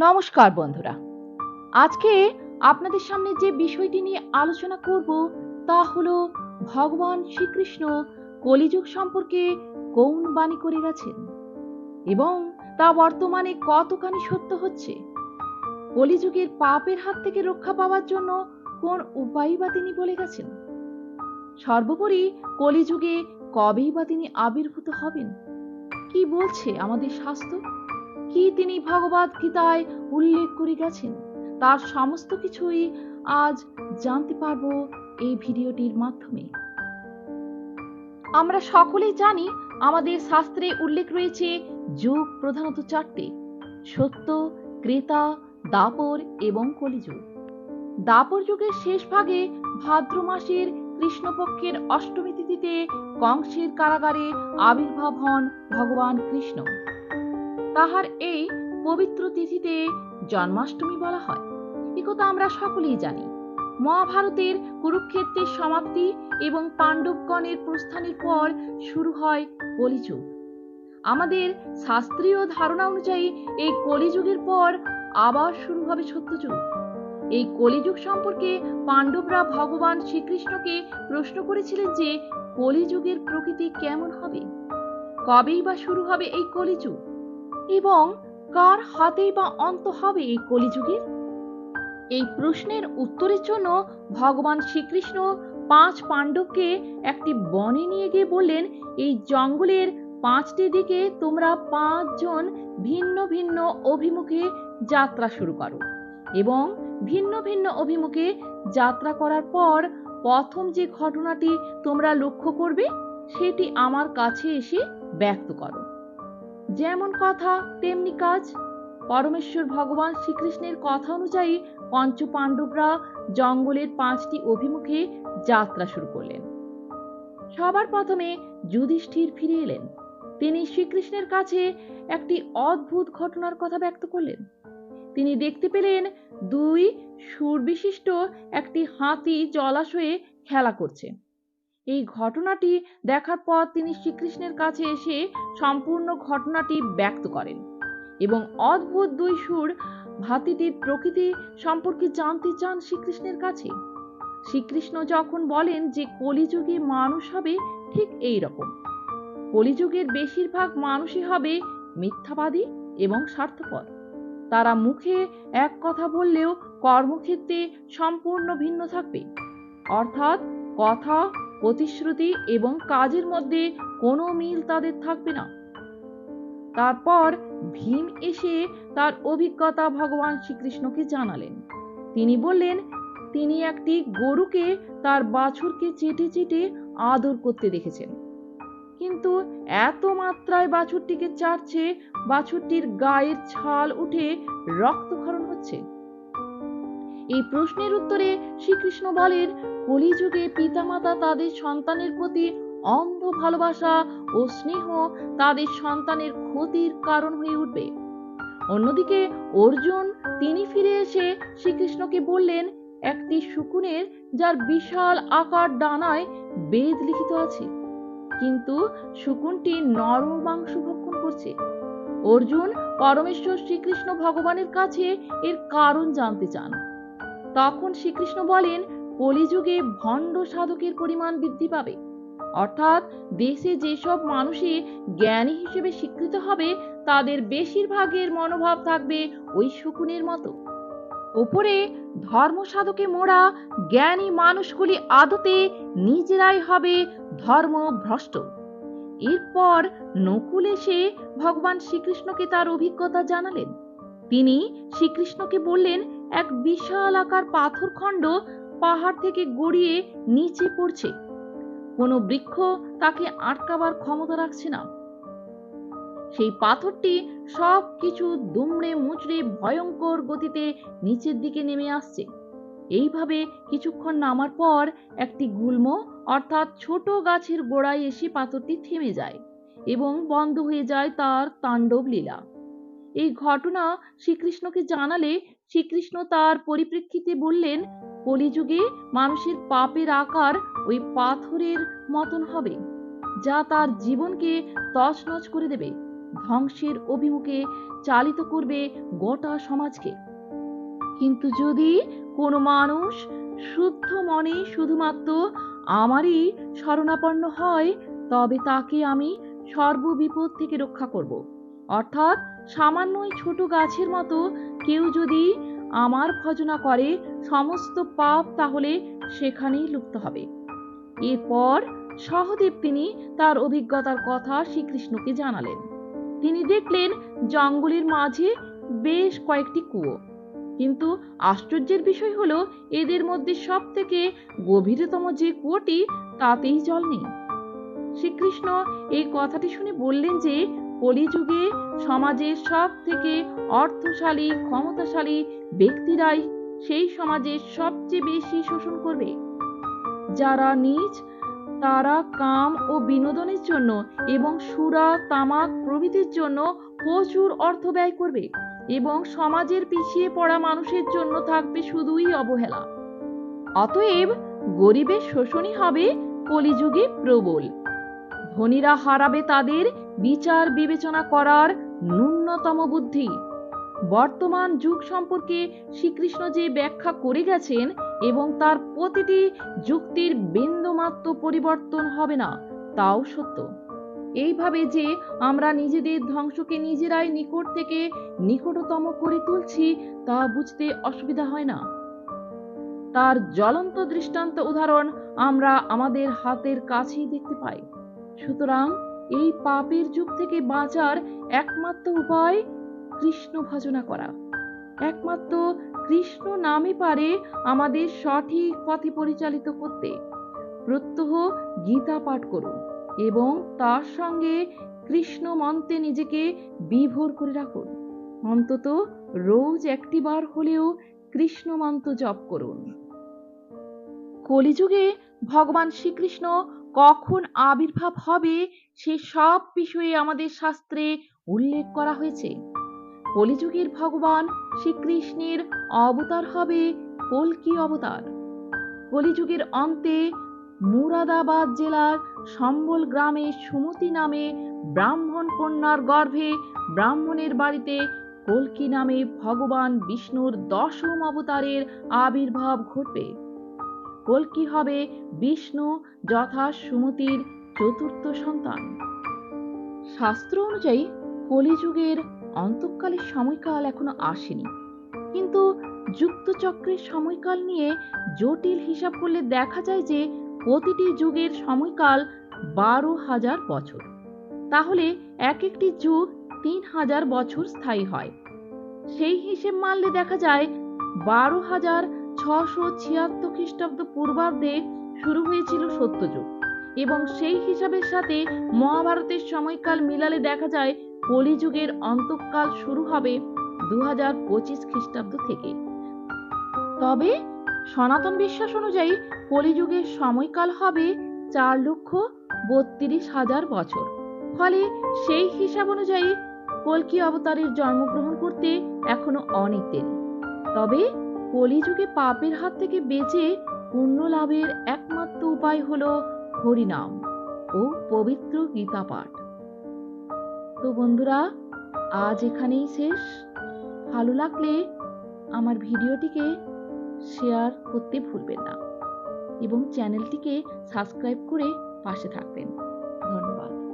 নমস্কার বন্ধুরা। আজকে আপনাদের সামনে যে বিষয়টি নিয়ে আলোচনা করব তা হলো, ভগবান শ্রীকৃষ্ণ কলিযুগ সম্পর্কে কোন বাণী করে গেছেন এবং তা বর্তমানে কতখানি সত্য হচ্ছে? কলিযুগের পাপের হাত থেকে রক্ষা পাওয়ার জন্য কোন উপায় বা তিনি বলে গেছেন? সর্বোপরি কলিযুগে কবেই বা তিনি আবির্ভূত হবেন? কি বলছে আমাদের শাস্ত্র? কি তিনি ভগবত গীতায় উল্লেখ করে গেছেন? তার সমস্ত কিছুই আজ জানতে পারব এই ভিডিওটির মাধ্যমে। আমরা সকলেই জানি আমাদের শাস্ত্রে উল্লেখ রয়েছে যুগ প্রধানত চারটে, সত্য, ক্রেতা, দাপর এবং কলিযুগ। দাপর যুগের শেষ ভাগে ভাদ্র মাসের কৃষ্ণপক্ষের অষ্টমী তিথিতে কংসের কারাগারে আবির্ভাব হন ভগবান কৃষ্ণ। তাহার এই পবিত্র তিথিতে জন্মাষ্টমী বলা হয়। একথা আমরা সকলেই জানি। মহাভারতের কুরুক্ষেত্রের সমাপ্তি এবং পাণ্ডবগণের প্রস্থানের পর শুরু হয় কলিযুগ। আমাদের শাস্ত্রীয় ধারণা অনুযায়ী এই কলিযুগের পর আবার শুরু হবে সত্যযুগ। এই কলিযুগ সম্পর্কে পাণ্ডবরা ভগবান শ্রীকৃষ্ণকে প্রশ্ন করেছিলেন যে কলিযুগের প্রকৃতি কেমন হবে? কবেই বা শুরু হবে এই কলিযুগ? এবং কার হাতেই বা অন্ত হবে এই কলিযুগের? এই প্রশ্নের উত্তরের জন্য ভগবান শ্রীকৃষ্ণ পাঁচ পাণ্ডবকে একটি বনে নিয়ে গিয়ে বললেন, এই জঙ্গলের পাঁচটি দিকে তোমরা পাঁচজন ভিন্ন ভিন্ন অভিমুখে যাত্রা শুরু করো এবং ভিন্ন ভিন্ন অভিমুখে যাত্রা করার পর প্রথম যে ঘটনাটি তোমরা লক্ষ্য করবে, সেটি আমার কাছে এসে ব্যক্ত করো। যেমন কথা, তেমনি কাজ। পরমেশ্বর ভগবান শ্রীকৃষ্ণের কথা অনুযায়ী পঞ্চ পাণ্ডবরা জঙ্গলের পাঁচটি অভিমুখে যাত্রা শুরু করলেন। সবার প্রথমে যুধিষ্ঠির ফিরে এলেন। তিনি শ্রীকৃষ্ণের কাছে একটি অদ্ভুত ঘটনার কথা ব্যক্ত করলেন। তিনি দেখতে পেলেন দুই সুরবিশিষ্ট একটি হাতি জলাশয়ে খেলা করছে। এই ঘটনাটি দেখার পর তিনি শ্রীকৃষ্ণের কাছে এসে সম্পূর্ণ ঘটনাটি ব্যক্ত করেন এবং অদ্ভুত দুই সুর হাতিটির প্রকৃতি সম্পর্কে জানতে চান শ্রীকৃষ্ণের কাছে। শ্রীকৃষ্ণ যখন বলেন যে কলিযুগে মানুষ হবে, ঠিক এই রকম কলিযুগের বেশিরভাগ মানুষই হবে মিথ্যাবাদী এবং স্বার্থপর। তারা মুখে এক কথা বললেও কর্মক্ষেত্রে সম্পূর্ণ ভিন্ন থাকবে। অর্থাৎ কথা প্রতিশ্রুতি এবং কাজের মধ্যে কোনো মিল তাদের থাকবে না। তারপর ভীম এসে তার অভিজ্ঞতা ভগবান শ্রীকৃষ্ণকে জানালেন। তিনি বললেন, তিনি একটি গরুকে তার বাছুরকে চেটে চেটে আদর করতে দেখেছেন। কিন্তু এত মাত্রায় বাছুরটিকে চাটছে বাছুরটির গায়ের ছাল উঠে রক্তক্ষরণ হচ্ছে। এই প্রশ্নের উত্তরে শ্রীকৃষ্ণ বলেন, কলিযুগে পিতামাতা তাদের সন্তানের প্রতি অন্ধ ভালোবাসা ও স্নেহ তাদের সন্তানের ক্ষতির কারণ হয়ে উঠবে। অন্যদিকে অর্জুন, তিনি ফিরে এসে শ্রীকৃষ্ণকে বললেন, একটি শুকুনের যার বিশাল আকার ডানায় বেদ লিখিত আছে, কিন্তু শুকুনটি নরম মাংস ভক্ষণ করছে। অর্জুন, পরমেশ্বর শ্রীকৃষ্ণ ভগবানের কাছে এর কারণ জানতে চান। তখন শ্রীকৃষ্ণ বলেন, কলিযুগে ভণ্ড সাধকের পরিমাণ বৃদ্ধি পাবে। অর্থাৎ দেশে যেসব মানুষই জ্ঞানী হিসেবে স্বীকৃত হবে, তাদের বেশিরভাগের মনোভাব থাকবে ওই শকুনের মতো। ওপরে ধর্ম সাধকে মোড়া জ্ঞানী মানুষগুলি আদতে নিজেরাই হবে ধর্ম ভ্রষ্ট এরপর নকুল এসে ভগবান শ্রীকৃষ্ণকে তার অভিজ্ঞতা জানালেন। তিনি শ্রীকৃষ্ণকে বললেন এক বিশাল আকার পাথর খণ্ড পাহাড় থেকে গড়িয়ে নিচে পড়ছে। কোনো বৃক্ষ তাকে আটকাবার ক্ষমতা রাখছে না। সেই পাথরটি সব কিছু দুমড়ে মুচড়ে ভয়ঙ্কর গতিতে নিচের দিকে নেমে আসছে। এইভাবে কিছুক্ষণ নামার পর একটি গুল্ম অর্থাৎ ছোট গাছের গোড়ায় এসে পাথরটি থেমে যায় এবং বন্ধ হয়ে যায় তার তাণ্ডব লীলা। এই ঘটনা শ্রীকৃষ্ণকে জানালে শ্রীকৃষ্ণ তার পরিপ্রেক্ষিতে বললেন, কলিযুগে মানুষের পাপের আকার ওই পাথরের মতন হবে, যা তার জীবনকে তছনছ করে দেবে, ধ্বংসের অভিমুখে চালিত করবে গোটা সমাজকে। কিন্তু যদি কোনো মানুষ শুদ্ধ মনে শুধুমাত্র আমারই শরণাপন্ন হয়, তবে তাকে আমি সর্ববিপদ থেকে রক্ষা করব। অর্থাৎ সামান্য ছোট গাছের মতো কেউ যদি আমার ভজনা করে সমস্ত পাপ তাহলে সেখানেই লুপ্ত হবে। এরপর সহদেব তিনি তার অভিজ্ঞতার কথা শ্রীকৃষ্ণকে জানালেন। তিনি দেখলেন জঙ্গলের মাঝে বেশ কয়েকটি কুয়ো। কিন্তু আশ্চর্যের বিষয় হলো, এদের মধ্যে সব থেকে গভীরতম যে কুয়োটি, তাতেই জল নেই। শ্রীকৃষ্ণ এই কথাটি শুনে বললেন যে কলিযুগে সমাজের সব থেকে অর্থশালী, ক্ষমতাশালী ব্যক্তিরাই সেই সমাজের সবচেয়ে বেশি শোষণ করবে। যারা নিজ, তারা কাম ও বিনোদনের জন্য এবং সুরা, তামাক প্রভৃতির জন্য প্রচুর অর্থ ব্যয় করবে এবং সমাজের পিছিয়ে পড়া মানুষের জন্য থাকবে শুধুই অবহেলা। অতএব গরিবের শোষণই হবে কলিযুগে প্রবল। ধনীরা হারাবে তাদের বিচার বিবেচনা করার ন্যূনতম বুদ্ধি। বর্তমান যুগ সম্পর্কে শ্রীকৃষ্ণ যে ব্যাখ্যা করে গেছেন এবং তার প্রতিটি যুক্তির বিন্দুমাত্র পরিবর্তন হবে না, তাও সত্য। এইভাবে যে আমরা নিজেদের ধ্বংসকে নিজেরাই নিকট থেকে নিকটতম করে তুলছি, তা বুঝতে অসুবিধা হয় না। তার জ্বলন্ত দৃষ্টান্ত উদাহরণ আমরা আমাদের হাতের কাছেই দেখতে পাই। সুতরাং এই পাপের যুগ থেকে বাঁচার একমাত্র উপায় কৃষ্ণ ভজনা করা। একমাত্র কৃষ্ণ নামে পারে আমাদের সঠিক পথে পরিচালিত করতে। প্রত্যহ গীতা পাঠ করুন এবং তার সঙ্গে কৃষ্ণ মন্ত্রে নিজেকে বিভোর করে রাখুন। অন্তত রোজ একটি বার হলেও কৃষ্ণ মন্ত্র জপ করুন। কলিযুগে ভগবান শ্রীকৃষ্ণ কখন আবির্ভাব হবে, সে সব বিষয়ে আমাদের শাস্ত্রে উল্লেখ করা হয়েছে। কলিযুগের ভগবান শ্রীকৃষ্ণের অবতার হবে কলকি অবতার। কলিযুগের অন্তে মুরাদাবাদ জেলার সম্বল গ্রামে সুমতি নামে ব্রাহ্মণ কন্যার গর্ভে ব্রাহ্মণের বাড়িতে কল্কি নামে ভগবান বিষ্ণুর দশম অবতারের আবির্ভাব ঘটবে। কল্কি হবে? বিষ্ণু যথা সুমতির চতুর্থ সন্তান। শাস্ত্র অনুযায়ী কলিযুগের অন্তকালের সময়কাল এখনও আসেনি। কিন্তু যুক্তচক্রের সময়কাল নিয়ে জটিল হিসাব করলে দেখা যায় যে প্রতিটি যুগের সময়কাল বারো হাজার বছর। তাহলে এক একটি যুগ তিন হাজার বছর স্থায়ী হয়। সেই হিসেব মানলে দেখা যায় বারো হাজার ছশো ছিয়াত্তর খ্রিস্টাব্দ পূর্বাব্দে শুরু হয়েছিল সত্যযুগ এবং সেই হিসাবের সাথে মহাভারতের সময়কাল মিলালে দেখা যায় কলিযুগের অন্তকাল শুরু হবে দু হাজার পঁচিশ খ্রিস্টাব্দ থেকে। তবে সনাতন বিশ্বাস অনুযায়ী কলিযুগের সময়কাল হবে চার লক্ষ বত্রিশ হাজার বছর। ফলে সেই হিসাব অনুযায়ী কল্কি অবতারের জন্মগ্রহণ করতে এখনও অনেক দেরি। তবে কলিযুগে পাপের হাত থেকে বেঁচে পুণ্য লাভের একমাত্র উপায় হলো হরিনাম ও পবিত্র গীতা পাঠ তো বন্ধুরা, আজ এখানেই শেষ। ভালো লাগলে আমার ভিডিওটিকে শেয়ার করতে ভুলবেন না এবং চ্যানেলটিকে সাবস্ক্রাইব করে পাশে থাকবেন। ধন্যবাদ।